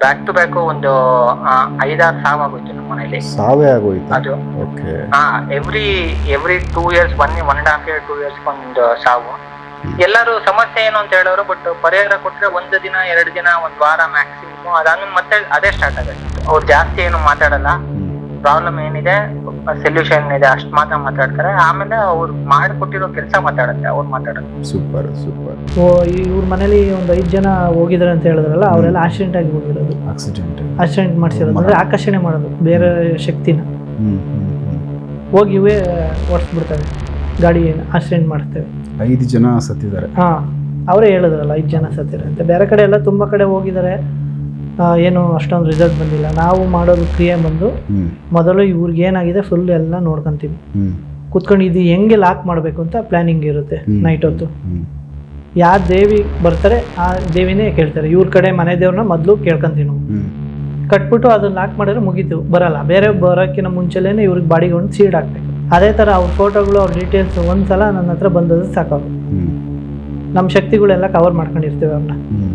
Back to back ಒಂದು ಐದಾರು ಸಾವು ಆಗೋಯ್ತು ನಮ್ಮ ಮನೇಲಿ ಸಾವೇ ಆಗೋಯ್ತು? ಅದು. ಓಕೆ. ಹಾ every every two years one one and half year two years ಒಂದು ಸಾವು. ಎಲ್ಲರೂ ಸಮಸ್ಯೆ ಏನು ಅಂತ ಹೇಳೋರು ಬಟ್ ಪರಿಹಾರ ಕೊಟ್ರೆ ಒಂದು ದಿನ ಎರಡು ದಿನ ಒಂದ್ ವಾರ ಮ್ಯಾಕ್ಸಿಮಮ್ ಅದಾದ್ಮೇಲೆ ಮತ್ತೆ ಅದೇ ಸ್ಟಾರ್ಟ್ ಆಗುತ್ತೆ. ಅವ್ರು ಜಾಸ್ತಿ ಏನು ಮಾತಾಡಲ್ಲ. ಪ್ರಾಬ್ಲಮ್ ಏನಿದೆ ಸೊಲ್ಯೂಷನ್ ಇದೆ ಅಷ್ಟು ಮಾತ್ರ ಮಾತಾಡ್ತಾರೆ. ಆಮೇಲೆ ಅವ್ರು ಮಾಡಿಕೊಟ್ಟಿರೋ ಕೆಲಸ ಮಾತಾಡುತ್ತೆ ಅವ್ರು ಮಾತಾಡೋದು. ಸೂಪರ್ ಸೂಪರ್ ಓ ಇವ್ರ ಮನೇಲಿ ಒಂದು ಐದು ಜನ ಹೋಗಿದ್ದಾರೆ ಅಂತ ಹೇಳಿದ್ರಲ್ಲ ಅವರೆಲ್ಲ ಆಕ್ಸಿಡೆಂಟ್ ಆಗಿ ಹೋಗಿರೋದು. ಆಕ್ಸಿಡೆಂಟ್ ಆಕ್ಸಿಡೆಂಟ್ ಮಾಡಿಸಿರೋದು ಅಂದ್ರೆ ಆಕರ್ಷಣೆ ಮಾಡೋದು ಬೇರೆ ಶಕ್ತಿನ. ಹೋಗಿ ಇವೇ ಓಡಿಸ್ಬಿಡ್ತವೆ ಗಾಡಿ ಆಕ್ಸಿಡೆಂಟ್ ಮಾಡ್ತೇವೆ ಐದು ಜನ ಸತ್ತಿದ್ದಾರೆ. ಹಾಂ ಅವರೇ ಹೇಳಿದ್ರಲ್ಲ ಐದು ಜನ ಸತ್ತಿದ್ದಾರೆ ಅಂತ. ಬೇರೆ ಕಡೆ ಎಲ್ಲ ತುಂಬ ಕಡೆ ಹೋಗಿದ್ದಾರೆ. ಏನು ಅಷ್ಟೊಂದು ರಿಸಲ್ಟ್ ಬಂದಿಲ್ಲ. ನಾವು ಮಾಡೋದು ಕ್ರಿಯೆ ಬಂದು ಮೊದಲು ಇವ್ರಿಗೆ ಏನಾಗಿದೆ ಫುಲ್ ಎಲ್ಲ ನೋಡ್ಕೊಂತೀವಿ. ಕುತ್ಕೊಂಡು ಇದು ಹೆಂಗೆ ಲಾಕ್ ಮಾಡಬೇಕು ಅಂತ ಪ್ಲಾನಿಂಗ್ ಇರುತ್ತೆ ನೈಟ್ ಹೊತ್ತು. ಯಾರ ಯಾವ ದೇವಿ ಬರ್ತಾರೆ ಆ ದೇವಿನೇ ಕೇಳ್ತಾರೆ. ಇವ್ರ ಕಡೆ ಮನೆ ದೇವ್ರನ್ನ ಮೊದಲು ಕೇಳ್ಕೊಂತೀವಿ ನಾವು. ಕಟ್ಬಿಟ್ಟು ಅದನ್ನ ಲಾಕ್ ಮಾಡಿದ್ರೆ ಮುಗೀತು ಬರಲ್ಲ. ಬೇರೆ ಬರೋಕ್ಕಿಂತ ಮುಂಚೆಲೇ ಇವ್ರಿಗೆ ಬಾಡಿಗೆ ಒಂದು ಸೀಡ್ ಹಾಕ್ಬೇಕು. ಅದೇ ಥರ ಅವ್ರ ಫೋಟೋಗಳು ಅವ್ರ ಡೀಟೇಲ್ಸ್ ಒಂದ್ಸಲ ನನ್ನ ಹತ್ರ ಬಂದದ್ದು ಸಾಕು ಹ್ಮ್. ನಮ್ಮ ಶಕ್ತಿಗಳೆಲ್ಲ ಕವರ್ ಮಾಡ್ಕೊಂಡಿರ್ತೀವಿ ಹ್ಮ್.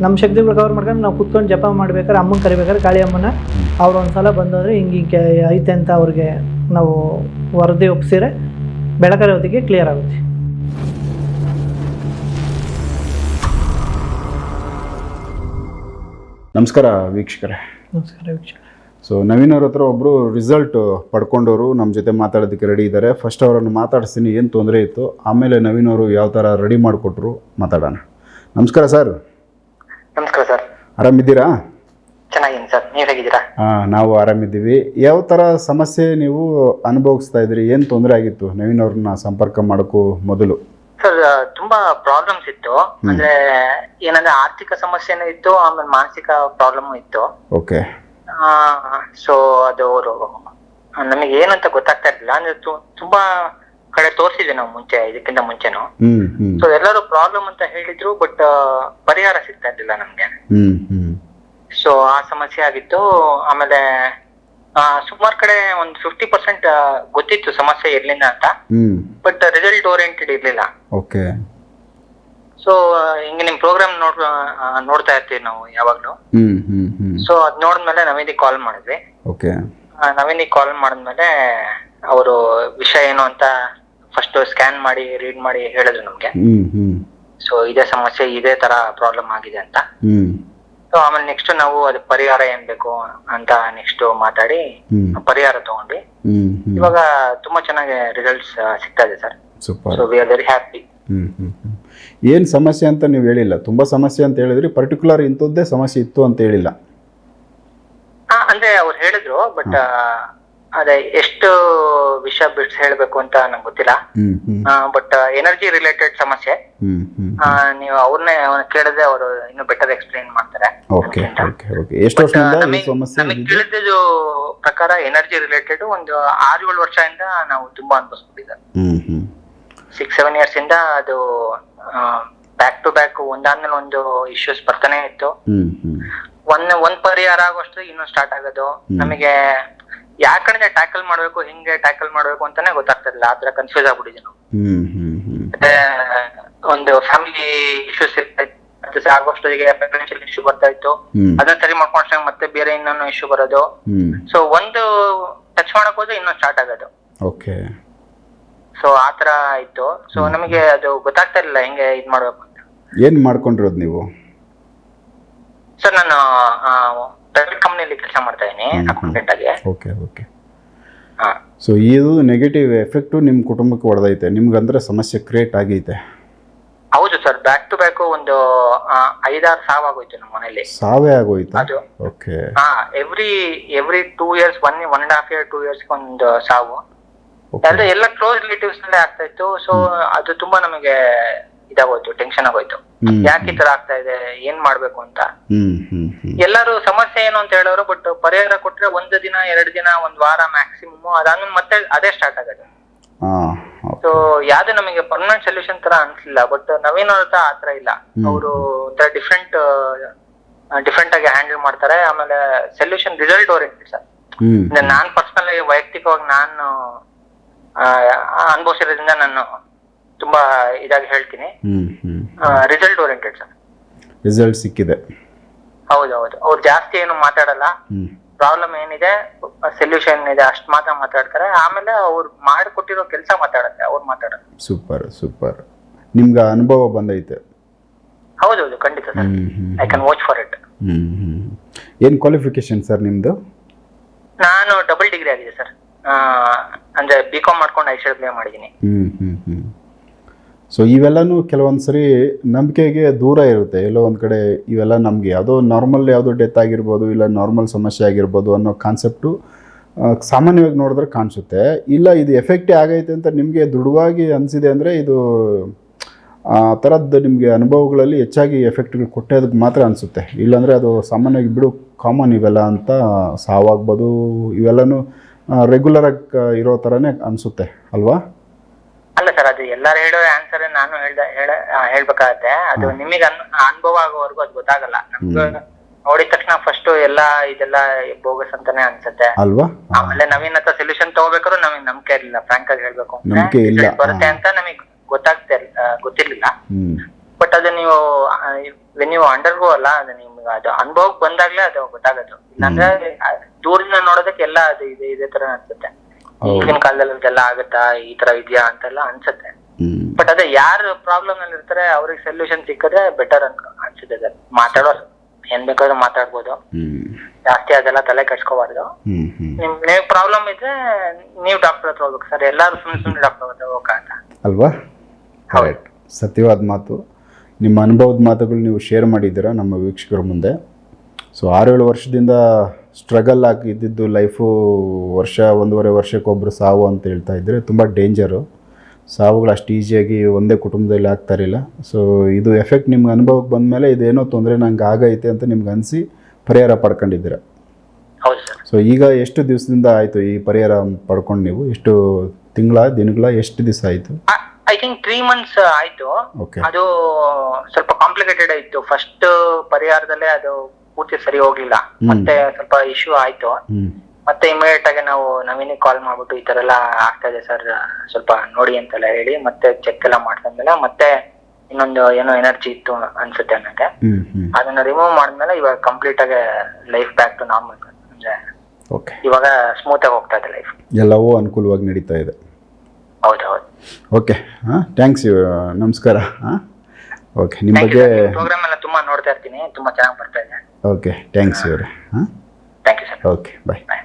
ನಮ್ಮ ಶಕ್ತಿಗಳು ಕವರ್ ಮಾಡ್ಕೊಂಡು ನಾವು ಕುತ್ಕೊಂಡು ಜಪ ಮಾಡ್ಬೇಕಾದ್ರೆ ಅಮ್ಮನ ಕರಿಬೇಕಾದ್ರೆ ಕಾಳಿ ಅಮ್ಮನ. ಅವ್ರು ಒಂದ್ಸಲ ಬಂದೋದ್ರೆ ಹಿಂಗೆ ಹಿಂಗೆ ಐತೆ ಅಂತ ಅವ್ರಿಗೆ ನಾವು ವರದಿ ಒಪ್ಸಿರೆ ಬೆಳಕರೆ ಹೊತ್ತಿಗೆ ಕ್ಲಿಯರ್ ಆಗುತ್ತೆ. ನಮಸ್ಕಾರ ವೀಕ್ಷಕರೇ. ನಮಸ್ಕಾರ ವೀಕ್ಷಕ ಸೊ ನವೀನ್ ಅವ್ರ ಹತ್ರ ಒಬ್ಬರು ರಿಸಲ್ಟ್ ಪಡ್ಕೊಂಡವರು ನಮ್ಮ ಜೊತೆ ಮಾತಾಡೋದಕ್ಕೆ ರೆಡಿ ಇದ್ದಾರೆ ಫಸ್ಟ್ ಅವರನ್ನು ಮಾತಾಡಿಸ್ತೀನಿ ಏನು ತೊಂದರೆ ಇತ್ತು? ಆಮೇಲೆ ನವೀನ್ ಅವರು ಯಾವ ಥರ ರೆಡಿ ಮಾಡಿಕೊಟ್ರು ಮಾತಾಡೋಣ. ನಮಸ್ಕಾರ ಸರ್ ನಮಸ್ಕಾರ ಸರ್. ಆರಾಮಿದ್ದೀರಾ? ಚೆನ್ನಾಗಿದ್ದೀನಿ ಸರ್. ನೀವ್ ಹೇಗಿದ್ದೀರಾ? ಹಾಂ ನಾವು ಆರಾಮಿದ್ದೀವಿ. ಯಾವ ಥರ ಸಮಸ್ಯೆ ನೀವು ಅನುಭವಿಸ್ತಾ ಇದ್ರಿ ಏನು ತೊಂದರೆ ಆಗಿತ್ತು? ನವೀನ್ ಅವ್ರನ್ನ ಸಂಪರ್ಕ ಮಾಡೋಕ್ಕೂ ಮೊದಲು. ಸರ್ ತುಂಬಾ ಪ್ರಾಬ್ಲಮ್ಸ್ ಇತ್ತು. ಅಂದ್ರೆ ಏನಂದ್ರೆ ಆರ್ಥಿಕ ಸಮಸ್ಯೆನೂ ಇತ್ತು ಆಮೇಲೆ ಮಾನಸಿಕ ಪ್ರಾಬ್ಲಮ್ ಇತ್ತು. ಓಕೆ. ಸೊ ಅದು ಅವರು ನಮಗೆ ಏನಂತ ಗೊತ್ತಾಗ್ತಾ ಇರ್ಲಿಲ್ಲ. ಅಂದ್ರೆ ತುಂಬಾ ಕಡೆ ತೋರಿಸಿದೆ ನಾವು ಮುಂಚೆ ಇದಕ್ಕಿಂತ ಮುಂಚೆನು. ಸೊ ಎಲ್ಲರೂ ಪ್ರಾಬ್ಲಮ್ ಅಂತ ಹೇಳಿದ್ರು ಬಟ್ ಪರಿಹಾರ ಸಿಗ್ತಾ ಇರ್ಲಿಲ್ಲ ನಮ್ಗೆ. ಸೊ ಆ ಸಮಸ್ಯೆ ಆಗಿತ್ತು. ಆಮೇಲೆ ಸುಮಾರು ಕಡೆ ಒಂದು ಫಿಫ್ಟಿ ಪರ್ಸೆಂಟ್ ಗೊತ್ತಿತ್ತು ಸಮಸ್ಯೆ ಇರ್ಲಿಲ್ಲ ಅಂತ. ಬಟ್ ರಿಸಲ್ಟ್ ಓರಿಯೆಂಟೆಡ್ ಇರ್ಲಿಲ್ಲ. ಓಕೆ. ಸೊ ಹಿಂಗೆ ನಿಮ್ ಪ್ರೋಗ್ರಾಮ್ ನೋಡ್ ನೋಡ್ತಾ ಇರ್ತೀವಿ ನಾವು ಯಾವಾಗ್ಲೂ. ಸೊ ಅದ್ ನೋಡಿದ್ಮೇಲೆ ನವೀನಿಗೆ ಕಾಲ್ ಮಾಡಿದ್ವಿ. ಓಕೆ. ನವೀನಿಗೆ ಕಾಲ್ ಮಾಡಿದ್ಮೇಲೆ ಅವರು ವಿಷಯ ಏನು ಅಂತ ಫಸ್ಟ್ ಸ್ಕ್ಯಾನ್ ಮಾಡಿ ರೀಡ್ ಮಾಡಿ ಹೇಳಿದ್ರು ನಮ್ಗೆ. ಸೊ ಇದೇ ಸಮಸ್ಯೆ ಇದೇ ತರ ಪ್ರಾಬ್ಲಮ್ ಆಗಿದೆ ಅಂತ. ಸೊ ಆಮೇಲೆ ನೆಕ್ಸ್ಟ್ ನಾವು ಅದ್ ಪರಿಹಾರ ಏನ್ ಬೇಕು ಅಂತ ನೆಕ್ಸ್ಟ್ ಮಾತಾಡಿ ಪರಿಹಾರ ತಗೊಂಡ್ವಿ. ಇವಾಗ ತುಂಬಾ ಚೆನ್ನಾಗಿ ರಿಸಲ್ಟ್ಸ್ ಸಿಗ್ತಾ ಇದೆ sir. Super so we are very happy hmm ಏನು ಸಮಸ್ಯೆ ಅಂತ ನೀವು ಹೇಳಿಲ್ಲ. ತುಂಬಾ ಸಮಸ್ಯೆ ಅಂತ ಹೇಳಿದ್ರಿ. ಪರ್ಟಿಕ್ಯುಲರ್ ಇಂಥದ್ದೇ ಸಮಸ್ಯೆ ಇತ್ತು ಅಂತ ಹೇಳಿಲ್ಲ. ಅಂದ್ರೆ ಅವ್ರು ಹೇಳಿದ್ರು ಬಟ್ ಅದೇ ಎಷ್ಟು ವಿಷಯ ಬಿಟ್ಸ್ ಹೇಳ್ಬೇಕು ಅಂತ ನಂಗೆ ಗೊತ್ತಿಲ್ಲ. ಬಟ್ ಎನರ್ಜಿ ರಿಲೇಟೆಡ್ ಸಮಸ್ಯೆ. ಆ, ನೀವು ಅವ್ರನ್ನೇ ಕೇಳಿದ್ರೆ ಅವರು ಇನ್ನು ಬೆಟರ್ ಎಕ್ಸ್ಪ್ಲೈನ್ ಮಾಡ್ತಾರೆ. ಓಕೆ ನನ್ಗಿಂತ. ಓಕೆ ಓಕೆ ಎಷ್ಟು ವರ್ಷದಿಂದ ಈ ನಮಗೆ ಸಮಸ್ಯೆ ನಮಗೆ ಇದ್ದಿದ್ದು? ತಿಳಿದಿದ್ದು ಪ್ರಕಾರ ಎನರ್ಜಿ ರಿಲೇಟೆಡ್ ಒಂದು ಆರು ಏಳು ವರ್ಷದಿಂದ ನಾವು ತುಂಬಾ ಹ್ಞೂ ಸಿಕ್ಸ್ ಸೆವೆನ್ ಇಯರ್ಸ್ ಇಂದ ಅದು ಬ್ಯಾಕ್ ಟು ಬ್ಯಾಕ್ ಒಂದಾದ್ಮೇಲೆ ಒಂದು ಇಶ್ಯೂಸ್ ಬರ್ತಾನೆ ಇತ್ತು. ಒಂದ್ ಒಂದ್ ಪರಿಹಾರ ಆಗೋಷ್ಟು ಇನ್ನೊಂದು ಸ್ಟಾರ್ಟ್ ಆಗೋದು. ನಮಗೆ ಯಾವ ಕಡೆ ಟ್ಯಾಕಲ್ ಮಾಡ್ಬೇಕು ಹಿಂಗೆ ಟ್ಯಾಕಲ್ ಮಾಡ್ಬೇಕು ಅಂತಾನೆ ಗೊತ್ತಾಗ್ತಿರ್ಲಿಲ್ಲ. ಆತರ ಕನ್ಫ್ಯೂಸ್ ಆಗ್ಬಿಟ್ಟಿದ್ವಿ ನಾವು. ಮತ್ತೆ ಒಂದು ಫ್ಯಾಮಿಲಿ ಇಶ್ಯೂಸ್ ಆಗಸ್ಟ್ ಆಗೋಷ್ಟೊತ್ತಿಗೆ ಫೈನಾನ್ಷಿಯಲ್ ಇಶ್ಯೂ ಬರ್ತಾ ಇತ್ತು. ಅದನ್ನ ಸರಿ ಮಾಡ್ಕೊಂಡ್ರೆ ಮತ್ತೆ ಬೇರೆ ಇನ್ನೊಂದು ಇಶ್ಯೂ ಬರೋದು. ಸೊ ಒಂದು ಟಚ್ ಮಾಡಕ್ ಹೋದ್ರೆ ಇನ್ನೊಂದು ಸ್ಟಾರ್ಟ್ ಆಗೋದು. ಓಕೆ ಸೊ ಆತರ ಇತ್ತು. ಸೊ ನಮಗೆ ಅದು ಗೊತ್ತಾಗ್ತಾ ಇರ್ಲಿಲ್ಲ ಹೆಂಗೆ ಇದ್ ಮಾಡ್ಬೇಕು ಅಂತ. ಏನು ಮಾಡ್ಕೊಂಡಿರೋದು ನೀವು? ಸರ್ ನಾನು ಪ್ರೈವೇಟ್ ಕಂಪ್ನಿಯಲ್ಲಿ ಕೆಲಸ ಮಾಡ್ತಾ ಇದ್ದೀನಿ. ಅಕೌಂಟೆಂಟ್ ಆಗಿ. ಓಕೆ ಓಕೆ ಹಾ. ಸೊ ಇದು ನೆಗೆಟಿವ್ ಎಫೆಕ್ಟು ನಿಮ್ಮ ಕುಟುಂಬಕ್ಕೆ ಹೊಡೆದೈತೆ. ನಿಮ್ಗಂದ್ರೆ ಸಮಸ್ಯೆ ಕ್ರಿಯೇಟ್ ಆಗೈತೆ. ಹೌದು ಸರ್ ಬ್ಯಾಕ್ ಟು ಬ್ಯಾಕ್ ಒಂದು ಆ, ಐದಾರು ಸಾವು ಆಗೋಯ್ತು ನಮ್ಮ ಮನೇಲಿ ಸಾವೇ ಆಗೋಯ್ತಾ? ಅದು. ಓಕೆ ಹಾ every every two years one one and half year two years ಒಂದು ಸಾವು. ಓಕೆ ಅಂದ್ರೆ ಎಲ್ಲ ಕ್ಲೋಸ್ ರಿಲೇಟಿವ್ಸ್ ಅಲ್ಲೇ ಆಗ್ತಾ ಇತ್ತು. ಸೊ ಅದು ತುಂಬಾ ನಮಗೆ ಇದಾಗೋಯ್ತು ಟೆನ್ಷನ್ ಆಗೋಯ್ತು. ಯಾಕೆ ಈ ತರ ಆಗ್ತಾ ಇದೆ ಏನ್ ಮಾಡ್ಬೇಕು ಅಂತ? ಎಲ್ಲರೂ ಸಮಸ್ಯೆ ಏನು ಅಂತ ಹೇಳೋರು ಬಟ್ ಪರಿಹಾರ ಕೊಟ್ರೆ ಒಂದು ದಿನ ಎರಡು ದಿನ ಒಂದ್ ವಾರ ಮ್ಯಾಕ್ಸಿಮಮ್ ಅದಾದ್ಮೇಲೆ ಮತ್ತೆ ಅದೇ ಸ್ಟಾರ್ಟ್ ಆಗೋದು. ಸೊ ಯಾವ್ದು ನಮಗೆ ಪರ್ಮನೆಂಟ್ ಸೊಲ್ಯೂಷನ್ ತರ ಅನ್ಸಲಿಲ್ಲ ಬಟ್ ನವೀನ್ ಅವ್ರ ಹತ್ರ ಆತರ ಇಲ್ಲ. ಅವರು ಒಂಥರ ಡಿಫ್ರೆಂಟ್ ಡಿಫ್ರೆಂಟ್ ಆಗಿ ಹ್ಯಾಂಡಲ್ ಮಾಡ್ತಾರೆ ಆಮೇಲೆ ಸೊಲ್ಯೂಷನ್ ರಿಸಲ್ಟ್ ಓರಿಯೆಂಟೆಡ್ ಸರ್. ನಾನ್ ಪರ್ಸನಲ್ ಆಗಿ ವೈಯಕ್ತಿಕವಾಗಿ ನಾನು ಅನುಭವಿಸಿರೋದ್ರಿಂದ ನಾನು ತುಂಬಾ ಇದಾಗಿ ಹೇಳ್ತೀನಿ. ರಿಸಲ್ಟ್ ಓರಿಯೆಂಟೆಡ್ ಸರ್ ರಿಸಲ್ಟ್ ಸಿಕ್ಕಿದೆ. ಹೌದು ಹೌದು ಅವ್ರು ಜಾಸ್ತಿ ಏನು ಮಾತಾಡಲ್ಲ. ಪ್ರಾಬ್ಲಮ್ ಏನಿದೆ ಸೊಲ್ಯೂಷನ್ ಇದೆ ಅಷ್ಟು ಮಾತ್ರ ಮಾತಾಡ್ತಾರೆ. ಆಮೇಲೆ ಅವ್ರು ಮಾಡಿಕೊಟ್ಟಿರೋ ಕೆಲಸ ಮಾತಾಡುತ್ತೆ ಅವ್ರು ಮಾತಾಡೋದು ಸೂಪರ್ ಸೂಪರ್ ನಿಮ್ಗೆ ಅನುಭವ ಬಂದೈತೆ. ಹೌದೌದು ಖಂಡಿತ sir I can watch for it ಏನು ಕ್ವಾಲಿಫಿಕೇಶನ್ ಸರ್ ನಿಮ್ಮದು ನಾನು ಡಬಲ್ ಡಿಗ್ರಿ ಆಗಿದೆ ಸರ್ ಅಂದ್ರೆ ಬಿ ಕಾಮ್ ಮಾಡ್ಕೊಂಡು ಐ ಮಾಡಿದ್ದೀನಿ. ಹ್ಮ್ ಹ್ಮ್. ಸೊ ಇವೆಲ್ಲನೂ ಕೆಲವೊಂದು ಸರಿ ನಂಬಿಕೆಗೆ ದೂರ ಇರುತ್ತೆ. ಎಲ್ಲೋ ಒಂದು ಕಡೆ ಇವೆಲ್ಲ ನಮಗೆ ಯಾವುದೋ ನಾರ್ಮಲ್ ಯಾವುದೋ ಡೆತ್ ಆಗಿರ್ಬೋದು, ಇಲ್ಲ ನಾರ್ಮಲ್ ಸಮಸ್ಯೆ ಆಗಿರ್ಬೋದು ಅನ್ನೋ ಕಾನ್ಸೆಪ್ಟು ಸಾಮಾನ್ಯವಾಗಿ ನೋಡಿದ್ರೆ ಕಾಣಿಸುತ್ತೆ. ಇಲ್ಲ, ಇದು ಎಫೆಕ್ಟೇ ಆಗೈತೆ ಅಂತ ನಿಮಗೆ ದೃಢವಾಗಿ ಅನಿಸಿದೆ ಅಂದರೆ ಇದು, ಆ ಥರದ್ದು ನಿಮಗೆ ಅನುಭವಗಳಲ್ಲಿ ಹೆಚ್ಚಾಗಿ ಎಫೆಕ್ಟ್ಗಳು ಕೊಟ್ಟೋದಕ್ಕೆ ಮಾತ್ರ ಅನಿಸುತ್ತೆ. ಇಲ್ಲಾಂದರೆ ಅದು ಸಾಮಾನ್ಯವಾಗಿ ಬಿಡು ಕಾಮನ್ ಇವೆಲ್ಲ ಅಂತ ಸಾವಾಗ್ಬೋದು. ಇವೆಲ್ಲನೂ ರೆಗ್ಯುಲರಾಗಿ ಇರೋ ಥರನೇ ಅನಿಸುತ್ತೆ, ಅಲ್ವಾ? ಅಲ್ಲ ಸರ್ ಅದು ಎಲ್ಲಾರು ಹೇಳೋ ಆನ್ಸರ್ ನಾನು ಹೇಳ್ದ ಹೇಳ ಹೇಳ್ಬೇಕಾಗತ್ತೆ. ಅದು ನಿಮಗೆ ಅನುಭವ ಆಗೋವರೆಗೂ ಅದು ಗೊತ್ತಾಗಲ್ಲ. ನಮ್ಗೆ ನೋಡಿದ ತಕ್ಷಣ ಫಸ್ಟ್ ಎಲ್ಲಾ ಇದೆಲ್ಲ ಬೋಗಸ್ ಅಂತಾನೆ ಅನ್ಸುತ್ತೆ. ಅಲ್ವಾ? ಆಮೇಲೆ ನವೀನ್ ಹತ್ರ ಸೊಲ್ಯೂಷನ್ ತಗೋಬೇಕಾದ್ರೂ ನಮಗೆ ನಂಬಿಕೆ ಇರಲಿಲ್ಲ ಫ್ರಾಂಕ್ ಆಗಿ ಹೇಳ್ಬೇಕು ಅಂದ್ರೆ ಬರುತ್ತೆ ಅಂತ ನಮಗೆ ಗೊತ್ತಾಗ್ತಾ ಗೊತ್ತಿರ್ಲಿಲ್ಲ. ಬಟ್ ಅದು ನೀವು ನೀವು ಅಂಡರ್ ಗೋ ಅಲ್ಲ ಅದು ನಿಮ್ಗೆ ಅದು ಅನುಭವಕ್ಕೆ ಬಂದಾಗ್ಲೇ ಅದು ಗೊತ್ತಾಗೋದು. ಇಲ್ಲಾಂದ್ರೆ ದೂರದಿಂದ ನೋಡೋದಕ್ಕೆ ಎಲ್ಲ ಅದು ಇದೆ ಇದೇ ತರ ಅನ್ಸುತ್ತೆ. ಈಗಿನ ಕಾಲದಲ್ಲಿ ಇದೆಲ್ಲ ಆಗುತ್ತಾ? ಈ ತರ ಇದೆಯಾ ಅಂತೆಲ್ಲ ಅನ್ಸುತ್ತೆ. ಬಟ್ ಅದೇ ಯಾರು ಪ್ರಾಬ್ಲಮ್ ಅಲ್ಲಿ ಇರ್ತಾರೆ ಅವ್ರಿಗೆ ಸೊಲ್ಯೂಷನ್ ಸಿಕ್ಕಿದ್ರೆ ಬೆಟರ್ ಅಂತ ಅನ್ಸುತ್ತೆ ಸರ್. ಮಾತಾಡೋ ಏನ್ ಬೇಕಾದ್ರೂ ಮಾತಾಡ್ಬೋದು. ಜಾಸ್ತಿ ಅದೆಲ್ಲ ತಲೆ ಕೆಡ್ಸ್ಕೋಬಾರ್ದು. ನಿಮ್ ನೀವು ಪ್ರಾಬ್ಲಮ್ ಇದ್ರೆ ನೀವು ಡಾಕ್ಟರ್ ಹತ್ರ ಹೋಗ್ಬೇಕು ಸರ್. ಎಲ್ಲಾರು ಸುಮ್ಮನೆ ಸುಮ್ಮನೆ ಡಾಕ್ಟರ್ ಹತ್ರ ಹೋಗಕ್ಕಾಗಲ್ಲ ಅಲ್ವಾ? ಕರೆಕ್ಟ್ ಸತ್ಯವಾದ ಮಾತು. ನಿಮ್ಮ ಅನುಭವದ ಮಾತುಗಳು ನೀವು ಶೇರ್ ಮಾಡಿದ್ದೀರಾ ನಮ್ಮ ವೀಕ್ಷಕರ ಮುಂದೆ? ಸೊ ಆರೇಳು ವರ್ಷದಿಂದ ಸ್ಟ್ರಗಲ್ ಆಗಿದ್ದಿದ್ದು ಲೈಫು ವರ್ಷ ಒಂದೂವರೆ ವರ್ಷಕ್ಕೊಬ್ಬರು ಸಾವು ಅಂತ ಹೇಳ್ತಾ ಇದ್ದರೆ ತುಂಬ ಡೇಂಜರು ಸಾವುಗಳು ಅಷ್ಟು ಈಸಿಯಾಗಿ ಒಂದೇ ಕುಟುಂಬದಲ್ಲಿ ಆಗ್ತಾ ಇರಲಿಲ್ಲ. ಸೊ ಇದು ಎಫೆಕ್ಟ್ ನಿಮ್ಗೆ ಅನುಭವಕ್ಕೆ ಬಂದಮೇಲೆ ಇದೇನೋ ತೊಂದರೆ ನಂಗೆ ಆಗೈತೆ ಅಂತ ನಿಮ್ಗೆ ಅನಿಸಿ ಪರಿಹಾರ ಪಡ್ಕೊಂಡಿದ್ದೀರ. ಸೊ ಈಗ ಎಷ್ಟು ದಿವಸದಿಂದ ಆಯಿತು ಈ ಪರಿಹಾರ ಪಡ್ಕೊಂಡು ನೀವು? ಎಷ್ಟು ತಿಂಗಳ ದಿನಗಳ ಎಷ್ಟು ದಿವಸ ಆಯಿತು? ಐ ಥಿಂಕ್ ತ್ರೀ ಮಂತ್ಸ್ ಆಯಿತು. ಅದು ಸ್ವಲ್ಪ ಕಾಂಪ್ಲಿಕೇಟೆಡ್ ಆಯಿತು. ಫಸ್ಟ್ ಪರಿಹಾರದಲ್ಲೇ ಅದು ಪೂರ್ತಿ ಸರಿ ಹೋಗ್ಲಿಲ್ಲ. ಮತ್ತೆ ಸ್ವಲ್ಪ ಇಶ್ಯೂ ಆಯ್ತು. ಮತ್ತೆ ಇಮಿಡಿಯೇಟ್ ಆಗಿ ನಾವು ನವೀನಿಗೆ ಕಾಲ್ ಮಾಡ್ಬಿಟ್ಟು ಈ ತರ ಎಲ್ಲ ಆಗ್ತಾ ಇದೆ ಸರ್ ಸ್ವಲ್ಪ ನೋಡಿ ಅಂತೆಲ್ಲ ಹೇಳಿ ಮತ್ತೆ ಚೆಕ್ ಎಲ್ಲ ಮಾಡ್ಕೊಂಡ್ಮೇಲೆ ಮತ್ತೆ ಇನ್ನೊಂದು ಏನೋ ಎನರ್ಜಿ ಇತ್ತು ಅನ್ಸುತ್ತೆ ನನಗೆ ಅದನ್ನ ರಿಮೂವ್ ಮಾಡಿದ್ಮೇಲೆ ಇವಾಗ ಕಂಪ್ಲೀಟ್ ಆಗಿ ಲೈಫ್ ಬ್ಯಾಕ್ ಟು ನಾರ್ಮಲ್ ಅಂದ್ರೆ ಇವಾಗ ಸ್ಮೂತ್ ಆಗಿ ಹೋಗ್ತಾ ಇದೆ ಲೈಫ್ ಎಲ್ಲವೂ ಅನುಕೂಲವಾಗಿ ನಡೀತಾ ಇದೆ. ಹೌದು ಹೌದು. ಓಕೆ ಹಾಂ ಥ್ಯಾಂಕ್ಸ್ ನಮಸ್ಕಾರ. ಹಾಂ? ಓಕೆ ನಿಮ್ಮ ಬಗ್ಗೆ ಪ್ರೋಗ್ರಾಮ್ ಎಲ್ಲ ತುಂಬಾ ನೋಡ್ತಾ ಇರ್ತೀನಿ. ತುಂಬಾ ಚೆನ್ನಾಗಿ ಬರ್ತಾ ಇದೆ. ಓಕೆ ಥ್ಯಾಂಕ್ಸ್ ಇವರೇ. ಹಾಂ? Thank you sir okay bye bye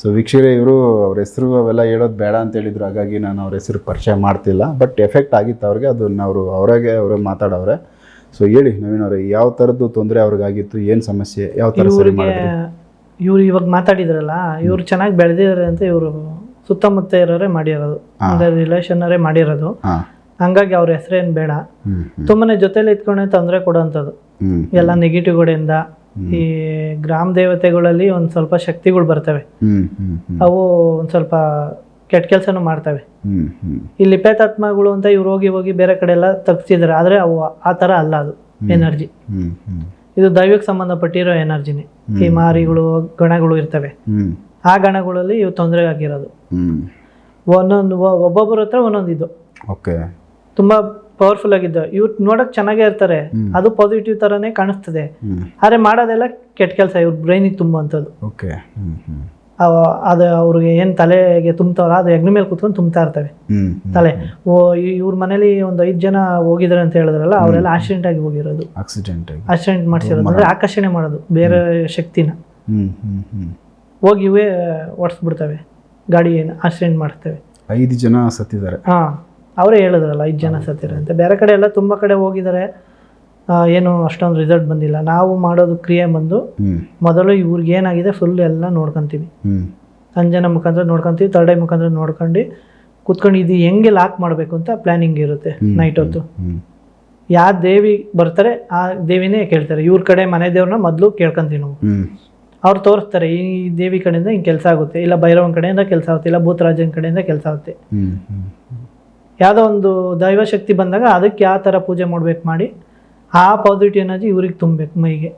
so ವೀಕ್ಷಕರೇ ಇವರು ಅವ್ರ ಹೆಸರು ಅವೆಲ್ಲ ಹೇಳೋದು ಬೇಡ ಅಂತ ಹೇಳಿದ್ರು. ಹಾಗಾಗಿ ನಾನು ಅವ್ರ ಹೆಸರು ಪರಿಚಯ ಮಾಡ್ತಿಲ್ಲ. ಬಟ್ ಎಫೆಕ್ಟ್ ಆಗಿತ್ತು ಅವ್ರಿಗೆ. ಅದನ್ನ ಅವರು ಅವರಾಗೆ ಅವರೇ ಮಾತಾಡವ್ರೆ. ಸೊ ಹೇಳಿ ನವೀನ್ ಅವರೇ ಯಾವ ಥರದ್ದು ತೊಂದರೆ ಅವ್ರಿಗಾಗಿತ್ತು? ಏನು ಸಮಸ್ಯೆ? ಯಾವ ಥರ ಸರಿ ಮಾಡಿದ್ರಿ? ಇವ್ರು ಇವಾಗ ಮಾತಾಡಿದ್ರಲ್ಲ ಇವ್ರು ಚೆನ್ನಾಗಿ ಬೆಳೆದಿದ್ದಾರೆ ಅಂತ ಇವರು ಸುತ್ತಮುತ್ತ ಇರೋರೇ ಮಾಡಿರೋದು. ಅಂದರೆ ರಿಲೇಷನ್ನರೇ ಮಾಡಿರೋದು. ಹಂಗಾಗಿ ಅವ್ರ ಹೆಸರೇನು ಬೇಡ. ತುಂಬಾನೇ ಜೊತೆಲಿ ಇತ್ಕೊಂಡೆ ತೊಂದರೆ ಕೊಡೋಂಥದ್ದು. ಎಲ್ಲ ನೆಗೆಟಿವ್ಗಳಿಂದ. ಈ ಗ್ರಾಮ ದೇವತೆಗಳಲ್ಲಿ ಒಂದು ಸ್ವಲ್ಪ ಶಕ್ತಿಗಳು ಬರ್ತವೆ. ಅವು ಒಂದು ಸ್ವಲ್ಪ ಕೆಟ್ಟ ಕೆಲಸನೂ ಮಾಡ್ತವೆ. ಇಲ್ಲಿ ಲಿಪೇತಾತ್ಮಗಳು ಅಂತ ಇವ್ರು ಹೋಗಿ ಹೋಗಿ ಬೇರೆ ಕಡೆ ಎಲ್ಲ ತಗ್ಸಿದ್ದಾರೆ ಆದರೆ ಅವು ಆ ಥರ ಅಲ್ಲ ಅದು ಎನರ್ಜಿ. ಇದು ದೈವಕ್ಕೆ ಸಂಬಂಧಪಟ್ಟಿರೋ ಎನರ್ಜಿನೇ. ಈ ಮಾರಿಗಳು ಗಣಗಳು ಇರ್ತವೆ. ಆ ಗಣಗಳಲ್ಲಿ ಇವು ತೊಂದರೆ ಆಗಿರೋದು ಒಂದೊಂದು ಒಬ್ಬೊಬ್ಬರ ಹತ್ರ ಒಂದೊಂದು ಇದು. ತುಂಬಾ ಪವರ್ಫುಲ್ ಆಗಿದ್ದು. ಇವ್ರು ನೋಡಕ್ ಚೆನ್ನಾಗೇ ಇರ್ತಾರೆ. ಅದು ಪಾಸಿಟಿವ್ ತರನೇ ಕಾಣಿಸ್ತದೆ. ಆದ್ರೆ ಮಾಡೋದೆಲ್ಲ ಕೆಟ್ಟ ಕೆಲಸ ಇವ್ರ ಬ್ರೈನಿಗೆ ಓಕೆ ಹ್ಞೂ ಹ್ಞೂ ಅವ- ಅದು ಅವ್ರಿಗೆ ಏನು ತಲೆಗೆ ತುಂಬ್ತಾವಲ್ಲ ಅದು ಹೆಗ್ನ ಮೇಲೆ ಕೂತ್ಕೊಂಡು ತುಂಬ್ತಾ ಇರ್ತವೆ ತಲೆ. ಓ ಇವ್ರ ಮನೇಲಿ ಒಂದು ಐದು ಜನ ಹೋಗಿದ್ರೆ ಅಂತ ಹೇಳಿದ್ರಲ್ಲ ಅವರೆಲ್ಲ ಆಕ್ಸಿಡೆಂಟ್ ಆಗಿ ಹೋಗಿರೋದು. ಆಕ್ಸಿಡೆಂಟ್ ಆಕ್ಸಿಡೆಂಟ್ ಮಾಡಿಸಿರೋದು. ಅಂದ್ರೆ ಆಕರ್ಷಣೆ ಮಾಡೋದು ಬೇರೆ ಶಕ್ತಿನ. ಹೋಗಿ ಇವೇ ಓಡಿಸ್ಬಿಡ್ತವೆ. ಗಾಡಿ ಏನು ಆಕ್ಸಿಡೆಂಟ್ ಮಾಡ್ತವೆ. ಐದು ಜನ ಸತ್ತಿದ್ದಾರೆ. ಹಾ. ಅವರೇ ಹೇಳಿದ್ರಲ್ಲ ಐದು ಜನ ಸತ್ತಿರ ಅಂತ. ಬೇರೆ ಕಡೆ ಎಲ್ಲ ತುಂಬ ಕಡೆ ಹೋಗಿದ್ದಾರೆ ಏನು ಅಷ್ಟೊಂದು ರಿಸಲ್ಟ್ ಬಂದಿಲ್ಲ. ನಾವು ಮಾಡೋದು ಕ್ರಿಯೆ ಬಂದು ಮೊದಲು ಇವ್ರಿಗೆ ಏನಾಗಿದೆ ಫುಲ್ ಎಲ್ಲ ನೋಡ್ಕೊಂತೀವಿ. ಸಂಜನ ಅಂಜನ ಮುಖಾಂತರ ನೋಡ್ಕೊಂತೀವಿ ತರ್ಡ್ ಐ ಮುಖಾಂತರ ನೋಡ್ಕೊಂಡು ಕುತ್ಕೊಂಡು ಇದು ಹೆಂಗೆ ಲಾಕ್ ಮಾಡಬೇಕು ಅಂತ ಪ್ಲಾನಿಂಗ್ ಇರುತ್ತೆ ನೈಟ್ ಹೊತ್ತು. ಯಾವ ದೇವಿ ಬರ್ತಾರೆ ಆ ದೇವಿನೇ ಕೇಳ್ತಾರೆ. ಇವ್ರ ಕಡೆ ಮನೆ ದೇವ್ರನ್ನ ಮೊದಲು ಕೇಳ್ಕೊಂತೀವಿ ನಾವು. ಅವ್ರು ತೋರಿಸ್ತಾರೆ ಈ ದೇವಿ ಕಡೆಯಿಂದ ಹಿಂಗೆ ಕೆಲಸ ಆಗುತ್ತೆ. ಇಲ್ಲ ಭೈರವನ ಕಡೆಯಿಂದ ಕೆಲಸ ಆಗುತ್ತೆ ಇಲ್ಲ ಭೂತರಾಜನ ಕಡೆಯಿಂದ ಕೆಲಸ ಆಗುತ್ತೆ. ಯಾವುದೋ ಒಂದು ದೈವ ಶಕ್ತಿ ಬಂದಾಗ ಅದಕ್ಕೆ ಯಾವ ಥರ ಪೂಜೆ ಮಾಡ್ಬೇಕು ಮಾಡಿ ಆ ಪಾಸಿಟಿವ್ ಎನರ್ಜಿ ಇವ್ರಿಗೆ ತುಂಬಬೇಕು ಮೈಗೆ.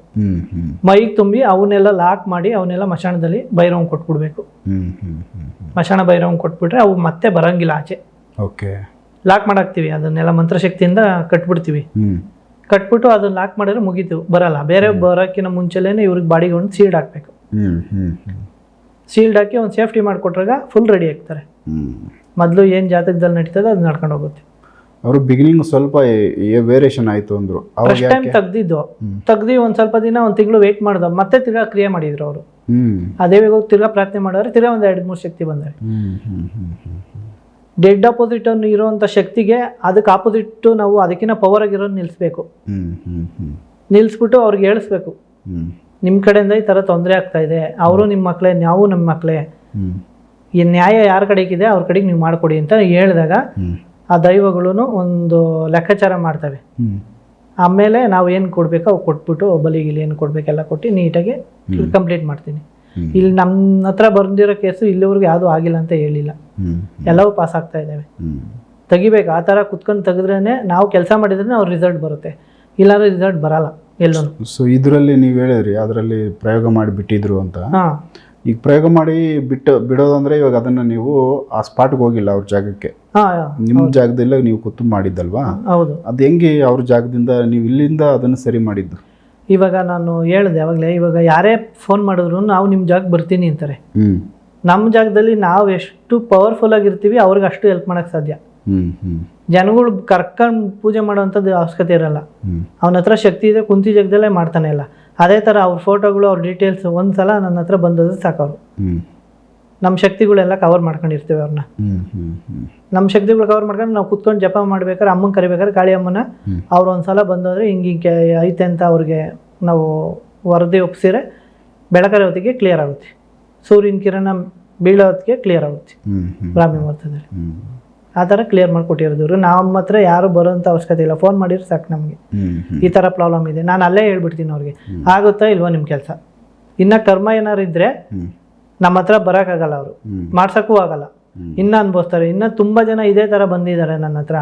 ಮೈಗೆ ತುಂಬಿ ಅವನ್ನೆಲ್ಲ ಲಾಕ್ ಮಾಡಿ ಅವನ್ನೆಲ್ಲ ಮಶಾಣದಲ್ಲಿ ಭೈರವನ್ ಕೊಟ್ಬಿಡ್ಬೇಕು. ಮಶಾಣ ಭೈರವನ್ ಕೊಟ್ಬಿಟ್ರೆ ಅವು ಮತ್ತೆ ಬರಂಗಿಲ್ಲ ಆಚೆ. ಓಕೆ. ಲಾಕ್ ಮಾಡಾಕ್ತಿವಿ ಅದನ್ನೆಲ್ಲ ಮಂತ್ರಶಕ್ತಿಯಿಂದ ಕಟ್ಬಿಡ್ತೀವಿ. ಕಟ್ಬಿಟ್ಟು ಅದನ್ನ ಲಾಕ್ ಮಾಡಿದ್ರೆ ಮುಗೀತು ಬರಲ್ಲ. ಬೇರೆ ಬರೋಕ್ಕಿಂತ ಮುಂಚೆಲೇನೆ ಇವ್ರಿಗೆ ಬಾಡಿಗೆ ಒಂದು ಸೀಲ್ಡ್ ಹಾಕ್ಬೇಕು. ಸೀಲ್ಡ್ ಹಾಕಿ ಒಂದು ಸೇಫ್ಟಿ ಮಾಡಿಕೊಟ್ರಾಗ ಫುಲ್ ರೆಡಿ ಆಗ್ತಾರೆ. ಮೊದಲು ಏನು ಜಾತಕದಲ್ಲಿ ನಡೀತದೆ ಅದು ನಡ್ಕೊಂಡು ಹೋಗುತ್ತೆ. ಅವರು ಬಿಗಿನಿಂಗ್ ಸ್ವಲ್ಪ ವೇರಿಯೇಷನ್ ಆಯಿತು ಅಂದರು. ಫಸ್ಟ್ ಟೈಮ್ ತೆಗ್ದಿದ್ದು. ತೆಗ್ದು ಒಂದು ಸ್ವಲ್ಪ ದಿನ ಒಂದು ತಿಂಗಳು ವೇಟ್ ಮಾಡ್ದ. ಮತ್ತೆ ತಿರ್ಗಾ ಕ್ರಿಯೆ ಮಾಡಿದ್ರು ಅವರು. ಅದೇ ಆ ದೇವಿಗೆ ಹೋಗಿ ತಿರ್ಗಾ ಪ್ರಾರ್ಥನೆ ಮಾಡಿದ್ರೆ ತಿರ್ಗಾ ಒಂದು ಎರಡು ಮೂರು ಶಕ್ತಿ ಬಂದವೆ ಹ್ಞೂ ಡೆಡ್ ಅಪೋಸಿಟ್ ಅನ್ನು ಇರುವಂಥ ಶಕ್ತಿಗೆ ಅದಕ್ಕೆ ಆಪೋಸಿಟ್ ನಾವು ಅದಕ್ಕಿಂತ ಪವರ್ ಆಗಿರೋದು ನಿಲ್ಲಿಸ್ಬೇಕು ನಿಲ್ಲಿಸ್ಬಿಟ್ಟು ಅವ್ರಿಗೆ ಹೇಳಿಸ್ಬೇಕು. ನಿಮ್ಮ ಕಡೆಯಿಂದ ಈ ಥರ ತೊಂದರೆ ಆಗ್ತಾ ಇದೆ. ಅವರು ನಿಮ್ಮ ಮಕ್ಕಳೇ ನಾವು ನಮ್ಮ ಮಕ್ಕಳೇ ಈ ನ್ಯಾಯ ಯಾರ ಕಡೆಗಿದೆ ಅವ್ರ ಕಡೆಗೆ ನೀವು ಮಾಡಿಕೊಡಿ ಅಂತ ಹೇಳಿದಾಗ ಆ ದೈವಗಳು ಒಂದು ಲೆಕ್ಕಾಚಾರ ಮಾಡ್ತವೆ. ಆಮೇಲೆ ನಾವು ಏನು ಕೊಡಬೇಕು ಅವು ಕೊಟ್ಬಿಟ್ಟು ಬಲಿಗಿಲಿ ಏನು ಕೊಡಬೇಕೆಲ್ಲ ಕೊಟ್ಟು ನೀಟಾಗಿ ಕಂಪ್ಲೀಟ್ ಮಾಡ್ತೀನಿ. ಇಲ್ಲಿ ನಮ್ಮ ಹತ್ರ ಬಂದಿರೋ ಕೇಸು ಇಲ್ಲಿವರೆಗೂ ಯಾವುದೂ ಆಗಿಲ್ಲ ಅಂತ ಹೇಳಿಲ್ಲ. ಎಲ್ಲವೂ ಪಾಸ್ ಆಗ್ತಾ ಇದ್ದಾವೆ ತೆಗಿಬೇಕು ಆ ಥರ ಕುತ್ಕೊಂಡು ತೆಗೆದ್ರೇ ನಾವು ಕೆಲಸ ಮಾಡಿದ್ರೆ ಅವ್ರ ರಿಸಲ್ಟ್ ಬರುತ್ತೆ. ಇಲ್ಲಾಂದ್ರೆ ರಿಸಲ್ಟ್ ಬರಲ್ಲ ಎಲ್ಲೂ ಸೊ ಇದರಲ್ಲಿ ನೀವು ಹೇಳಿದ್ರಿ ಅದರಲ್ಲಿ ಪ್ರಯೋಗ ಮಾಡಿಬಿಟ್ಟಿದ್ರು ಅಂತ. ಹಾಂ. ಈಗ ಪ್ರಯೋಗ ಮಾಡಿ ಬಿಟ್ಟು ಬಿಡೋದಂದ್ರೆ ಇವಾಗ ಅದನ್ನ ನೀವು ಆ ಸ್ಪಾಟ್ಗೆ ಹೋಗಿಲ್ಲ ಅವ್ರ ಜಾಗಕ್ಕೆ. ಹಾಂ ನಿಮ್ಮ ಜಾಗದಲ್ಲೇ ನೀವು ಕೂತು ಮಾಡಿದ್ದಲ್ವಾ? ಹೌದು. ಅದು ಹೆಂಗೆ ಅವ್ರ ಜಾಗದಿಂದ ನೀವು ಇಲ್ಲಿಂದ ಅದನ್ನು ಸರಿ ಮಾಡಿದ್ದು? ಇವಾಗ ನಾನು ಹೇಳಿದೆ ಯಾವಾಗಲೇ ಇವಾಗ ಯಾರೇ ಫೋನ್ ಮಾಡಿದ್ರು ನಾವು ನಿಮ್ಮ ಜಾಗಕ್ಕೆ ಬರ್ತೀನಿ ಅಂತಾರೆ. ನಮ್ಮ ಜಾಗದಲ್ಲಿ ನಾವು ಎಷ್ಟು ಪವರ್ಫುಲ್ ಆಗಿರ್ತೀವಿ ಅವ್ರಿಗೆ ಅಷ್ಟು ಹೆಲ್ಪ್ ಮಾಡೋಕ್ಕೆ ಸಾಧ್ಯ. ಜನಗಳು ಕರ್ಕೊಂಡು ಪೂಜೆ ಮಾಡೋವಂಥದ್ದು ಅವಶ್ಯಕತೆ ಇರಲ್ಲ. ಅವನ ಹತ್ರ ಶಕ್ತಿ ಇದೆ ಕುಂತಿ ಜಾಗದಲ್ಲೇ ಮಾಡ್ತಾನೆ ಇಲ್ಲ. ಅದೇ ಥರ ಅವ್ರ ಫೋಟೋಗಳು ಅವ್ರ ಡೀಟೇಲ್ಸ್ ಒಂದು ಸಲ ನನ್ನ ಹತ್ರ ಬಂದದ್ದು ಸಾಕವ್ರು. ನಮ್ಮ ಶಕ್ತಿಗಳೆಲ್ಲ ಕವರ್ ಮಾಡ್ಕೊಂಡಿರ್ತೀವಿ ಅವ್ರನ್ನ ನಮ್ಮ ಶಕ್ತಿಗಳು ಕವರ್ ಮಾಡ್ಕೊಂಡು ನಾವು ಕುತ್ಕೊಂಡು ಜಪ ಮಾಡ್ಬೇಕಾದ್ರೆ ಅಮ್ಮನ ಕರಿಬೇಕಾದ್ರೆ ಕಾಳಿ ಅಮ್ಮನ. ಅವ್ರು ಒಂದು ಸಲ ಬಂದೋದ್ರೆ ಹಿಂಗೆ ಹಿಂಗೆ ಐತೆ ಅಂತ ಅವ್ರಿಗೆ ನಾವು ವರದಿ ಒಪ್ಸಿದ್ರೆ ಬೆಳಕರ ಹೊತ್ತಿಗೆ ಕ್ಲಿಯರ್ ಆಗುತ್ತೆ. ಸೂರ್ಯನ ಕಿರಣ ಬೀಳೋ ಹೊತ್ತಿಗೆ ಕ್ಲಿಯರ್ ಆಗುತ್ತೆ ಬ್ರಾಹ್ಮಿ ಮುಹೂರ್ತದಲ್ಲಿ. ಆ ಥರ ಕ್ಲಿಯರ್ ಮಾಡಿಕೊಟ್ಟಿರೋದು ನಮ್ಮ ಹತ್ರ ಯಾರು ಬರೋಂಥ ಅವಶ್ಯಕತೆ ಇಲ್ಲ. ಫೋನ್ ಮಾಡಿದ್ರೆ ಸಾಕು ನಮಗೆ. ಈ ಥರ ಪ್ರಾಬ್ಲಮ್ ಇದೆ. ನಾನು ಅಲ್ಲೇ ಹೇಳ್ಬಿಡ್ತೀನಿ ಅವ್ರಿಗೆ. ಆಗುತ್ತಾ ಇಲ್ವೋ ನಿಮ್ಮ ಕೆಲಸ? ಇನ್ನು ಕರ್ಮ ಏನಾರು ಇದ್ದರೆ ನಮ್ಮ ಹತ್ರ ಬರೋಕ್ಕಾಗಲ್ಲ ಅವರು. ಮಾಡ್ಸೋಕ್ಕೂ ಆಗಲ್ಲ. ಇನ್ನೂ ಅನುಭವಿಸ್ತಾರೆ. ಇನ್ನು ತುಂಬ ಜನ ಇದೇ ಥರ ಬಂದಿದ್ದಾರೆ ನನ್ನ ಹತ್ರ.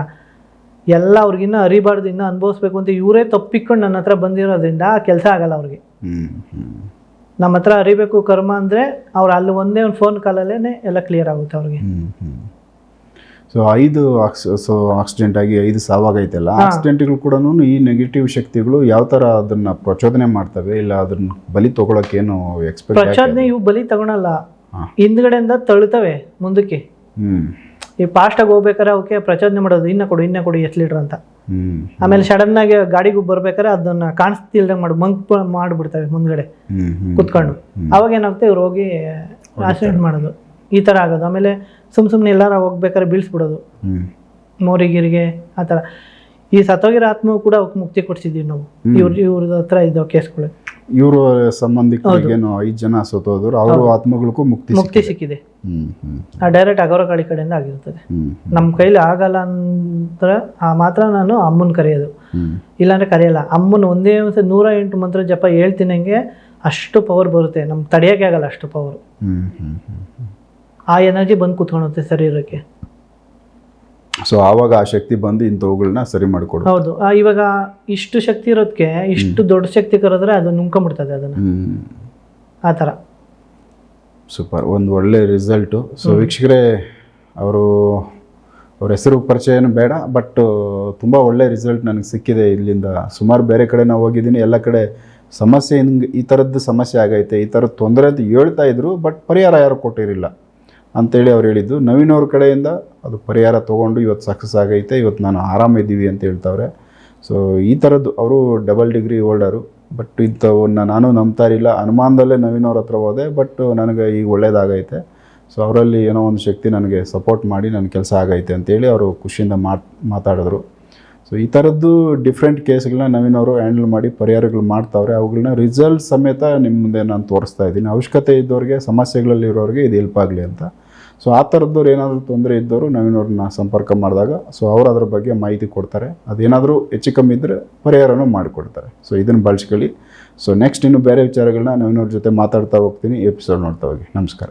ಎಲ್ಲ ಅವ್ರಿಗಿನ್ನ ಅರಿಬಾರ್ದು ಇನ್ನೂ ಅನುಭವಿಸ್ಬೇಕು ಅಂತ ಇವರೇ ತಪ್ಪಿಕೊಂಡು ನನ್ನ ಹತ್ರ ಬಂದಿರೋದ್ರಿಂದ ಆ ಕೆಲಸ ಆಗಲ್ಲ ಅವ್ರಿಗೆ. ನಮ್ಮ ಹತ್ರ ಅರಿಬೇಕು ಕರ್ಮ ಅಂದರೆ ಅವ್ರು ಅಲ್ಲಿ ಒಂದೇ ಒಂದು ಫೋನ್ ಕಾಲಲ್ಲೇ ಎಲ್ಲ ಕ್ಲಿಯರ್ ಆಗುತ್ತೆ ಅವ್ರಿಗೆ. ಸೊ ಐದು ಆಕ್ಸ್ ಸೊ ಆಕ್ಸಿಡೆಂಟ್ ಆಗಿ ಐದು ಸಾವಾಗೈತಲ್ಲ ಆಕ್ಸಿಡೆಂಟ್ಗಳು ಕೂಡ ಈ ನೆಗೆಟಿವ್ ಶಕ್ತಿಗಳು ಯಾವ ತರ ಅದನ್ನ ಪ್ರಚೋದನೆ ಮಾಡ್ತವೆ? ಇಲ್ಲ ಅದನ್ನ ಬಲಿ ತೊಗೊಳಕ್ಕೇನು ಎಕ್ಸ್ಪೆಕ್ಟ್ ಪ್ರಚೋದನೆ ಇವು ಬಲಿ ತಗೊಳಲ್ಲ. ಹಿಂದ್ಗಡೆಯಿಂದ ತಳ್ತವೆ ಮುಂದಕ್ಕೆ. ಈ ಫಾಸ್ಟಾಗಿ ಹೋಗ್ಬೇಕಾರೆ ಅವಕ್ಕೆ ಪ್ರಚೋದನೆ ಮಾಡೋದು ಇನ್ನ ಕೊಡು ಇನ್ನ ಕೊಡು ಎಷ್ಟು ಲೀಟರ್ ಅಂತ. ಆಮೇಲೆ ಸಡನ್ ಆಗಿ ಗಾಡಿಗೆ ಬರ್ಬೇಕಾದ್ರೆ ಅದನ್ನ ಕಾಣಿಸ್ತಿಲ್ದಂಗೆ ಮಾಡಿ ಮಂಕ್ ಮಾಡಿಬಿಡ್ತವೆ ಮುಂದ್ಗಡೆ. ಕುತ್ಕೊಂಡು. ಅವಾಗ ಏನಾಗುತ್ತೆ ಇವ್ರು ಹೋಗಿ ಆಕ್ಸಿಡೆಂಟ್ ಮಾಡೋದು. ಈ ಥರ ಆಗೋದು. ಆಮೇಲೆ ಸುಮ್ ಸುಮ್ಮನೆ ಎಲ್ಲಾರ ಹೋಗ್ಬೇಕಾದ್ರೆ ಬೀಳ್ಸ್ಬಿಡೋದು. ಮೋರಿಗಿರಿಗೆ ಆ ಥರ ಈ ಸತ್ತೋಗಿರೋ ಆತ್ಮವು ಕೂಡ ಅವಕ್ಕೆ ಮುಕ್ತಿ ಕೊಡ್ಸಿದ್ದೀವಿ ನಾವು. ಇವ್ರ ಇವ್ರದ ಹತ್ರ ಇದ್ದಾವ ಕೇಸ್ಗಳು. ಇವರು ಸಂಬಂಧಿಕರಿಗೇನು ಐದು ಜನ ಸತ್ತೋದ್ರು. ಅವರು ಆತ್ಮಗಳಿಗೂ ಮುಕ್ತಿ ಮುಕ್ತಿ ಸಿಕ್ಕಿದೆ. ಆ ಡೈರೆಕ್ಟ್ ಅಗೌರ ಕಾಳಿ ಕಡೆಯಿಂದ ಆಗಿರ್ತದೆ. ನಮ್ಮ ಕೈಲಿ ಆಗಲ್ಲ ಅಂದ್ರೆ ಆ ಮಾತ್ರ ನಾನು ಅಮ್ಮನ ಕರೆಯೋದು. ಇಲ್ಲಾಂದ್ರೆ ಕರೆಯಲ್ಲ. ಅಮ್ಮನ ಒಂದೇ ಒಂದು ನೂರ ಎಂಟು ಮಂತ್ರ ಜಪ ಹೇಳ್ತೀನಂಗೆ ಅಷ್ಟು ಪವರ್ ಬರುತ್ತೆ. ನಮ್ಗೆ ತಡೆಯೋಕೆ ಆಗಲ್ಲ ಅಷ್ಟು ಪವರ್ ಆ ಎನರ್ಜಿ ಬಂದು ಕುತ್ಕೊಳುತ್ತೆ ಶರೀರಕ್ಕೆ ಸೊ ಆವಾಗ ಆ ಶಕ್ತಿ ಬಂದು ಇಂಥವುಗಳನ್ನ ಸರಿ ಮಾಡಿಕೊಡು ಹೌದು. ಆ, ಇವಾಗ ಇಷ್ಟು ಶಕ್ತಿ ಇರೋದಕ್ಕೆ ಇಷ್ಟು ದೊಡ್ಡ ಶಕ್ತಿ ಕರೆದ್ರೆ ಅದು ನುಂಕೊಂಡ್ಬಿಡ್ತದೆ ಅದನ್ನು. ಆ ಥರ. ಸೂಪರ್. ಒಂದು ಒಳ್ಳೆ ರಿಸಲ್ಟು ಸೊ ವೀಕ್ಷಕರೇ ಅವರು ಅವ್ರ ಹೆಸರು ಪರಿಚಯ ಏನು ಬೇಡ ಬಟ್ ತುಂಬ ಒಳ್ಳೆ ರಿಸಲ್ಟ್ ನನಗೆ ಸಿಕ್ಕಿದೆ ಇಲ್ಲಿಂದ. ಸುಮಾರು ಬೇರೆ ಕಡೆ ನಾವು ಹೋಗಿದ್ದೀನಿ ಎಲ್ಲ ಕಡೆ ಸಮಸ್ಯೆ ಹಿಂಗೆ ಈ ಥರದ್ದು ಸಮಸ್ಯೆ ಆಗೈತೆ ಈ ಥರದ್ದು ತೊಂದರೆ ಅಂತ ಹೇಳ್ತಾ ಇದ್ರು ಬಟ್ ಪರಿಹಾರ ಯಾರು ಕೊಟ್ಟಿರಲಿಲ್ಲ ಅಂತೇಳಿ ಅವ್ರು ಹೇಳಿದ್ದು. ನವೀನ್ ಅವ್ರ ಕಡೆಯಿಂದ ಅದು ಪರಿಹಾರ ತೊಗೊಂಡು ಇವತ್ತು ಸಕ್ಸಸ್ ಆಗೈತೆ. ಇವತ್ತು ನಾನು ಆರಾಮಿದ್ದೀವಿ ಅಂತ ಹೇಳ್ತಾವ್ರೆ. ಸೊ ಈ ಥರದ್ದು ಅವರು ಡಬಲ್ ಡಿಗ್ರಿ ಹೋಲ್ಡರು ಬಟ್ ಇಂಥವನ್ನ ನಾನು ನಂಬ್ತಾ ಇರಲಿಲ್ಲ. ಅನುಮಾನದಲ್ಲೇ ನವೀನ್ ಅವ್ರ ಹತ್ರ ಹೋದೆ ಬಟ್ ನನಗೆ ಈಗ ಒಳ್ಳೇದಾಗೈತೆ. ಸೊ ಅವರಲ್ಲಿ ಏನೋ ಒಂದು ಶಕ್ತಿ ನನಗೆ ಸಪೋರ್ಟ್ ಮಾಡಿ ನನ್ನ ಕೆಲಸ ಆಗೈತೆ ಅಂತೇಳಿ ಅವರು ಖುಷಿಯಿಂದ ಮಾತು, ಮಾತಾಡಿದ್ರು. ಸೊ ಈ ಥರದ್ದು ಡಿಫ್ರೆಂಟ್ ಕೇಸ್ಗಳನ್ನ ನವೀನವರು ಹ್ಯಾಂಡಲ್ ಮಾಡಿ ಪರಿಹಾರಗಳು ಮಾಡ್ತಾವ್ರೆ. ಅವುಗಳನ್ನ ರಿಸಲ್ಟ್ ಸಮೇತ ನಿಮ್ಮ ಮುಂದೆ ನಾನು ತೋರಿಸ್ತಾ ಇದ್ದೀನಿ. ಅವಶ್ಯಕತೆ ಇದ್ದವ್ರಿಗೆ ಸಮಸ್ಯೆಗಳಲ್ಲಿರೋರಿಗೆ ಇದು ಹೆಲ್ಪ್ ಆಗಲಿ ಅಂತ. ಸೊ ಆ ಥರದ್ದವ್ರು ಏನಾದರೂ ತೊಂದರೆ ಇದ್ದವರು ನವೀನವ್ರನ್ನ ಸಂಪರ್ಕ ಮಾಡಿದಾಗ ಸೊ ಅವರು ಅದ್ರ ಬಗ್ಗೆ ಮಾಹಿತಿ ಕೊಡ್ತಾರೆ. ಅದೇನಾದರೂ ಹೆಚ್ಚು ಕಮ್ಮಿ ಇದ್ದರೆ ಪರಿಹಾರನೂ ಮಾಡಿಕೊಡ್ತಾರೆ. ಸೊ ಇದನ್ನು ಬಳಸ್ಕೊಳ್ಳಿ. ಸೊ ನೆಕ್ಸ್ಟ್ ಇನ್ನು ಬೇರೆ ವಿಚಾರಗಳನ್ನ ನವೀನವ್ರ ಜೊತೆ ಮಾತಾಡ್ತಾ ಹೋಗ್ತೀನಿ. ಎಪಿಸೋಡ್ ನೋಡ್ತಾ ಹೋಗಿ. ನಮಸ್ಕಾರ.